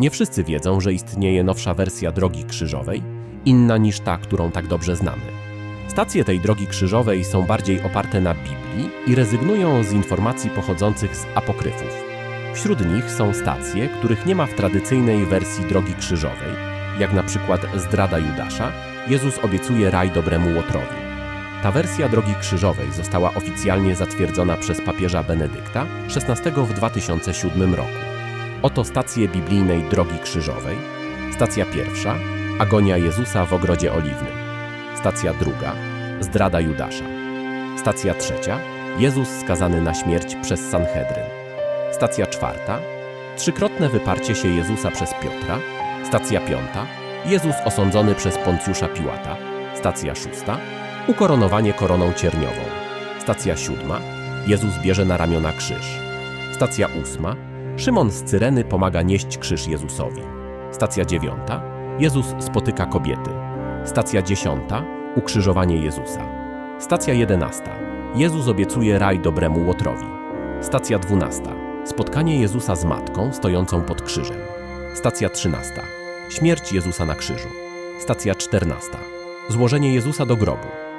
Nie wszyscy wiedzą, że istnieje nowsza wersja drogi krzyżowej, inna niż ta, którą tak dobrze znamy. Stacje tej drogi krzyżowej są bardziej oparte na Biblii i rezygnują z informacji pochodzących z apokryfów. Wśród nich są stacje, których nie ma w tradycyjnej wersji drogi krzyżowej, jak na przykład zdrada Judasza, Jezus obiecuje raj dobremu Łotrowi. Ta wersja drogi krzyżowej została oficjalnie zatwierdzona przez papieża Benedykta XVI w 2007 roku. Oto stacje biblijnej drogi krzyżowej. Stacja pierwsza Agonia Jezusa w ogrodzie oliwnym. Stacja druga Zdrada Judasza. Stacja trzecia Jezus skazany na śmierć przez Sanhedryn. Stacja czwarta Trzykrotne wyparcie się Jezusa przez Piotra. Stacja piąta Jezus osądzony przez Poncjusza Piłata. Stacja szósta Ukoronowanie koroną cierniową. Stacja siódma Jezus bierze na ramiona krzyż. Stacja ósma Szymon z Cyreny pomaga nieść krzyż Jezusowi. Stacja dziewiąta Jezus spotyka kobiety. Stacja dziesiąta Ukrzyżowanie Jezusa. Stacja jedenasta Jezus obiecuje raj dobremu Łotrowi. Stacja dwunasta Spotkanie Jezusa z matką stojącą pod krzyżem. Stacja trzynasta Śmierć Jezusa na krzyżu. Stacja czternasta Złożenie Jezusa do grobu.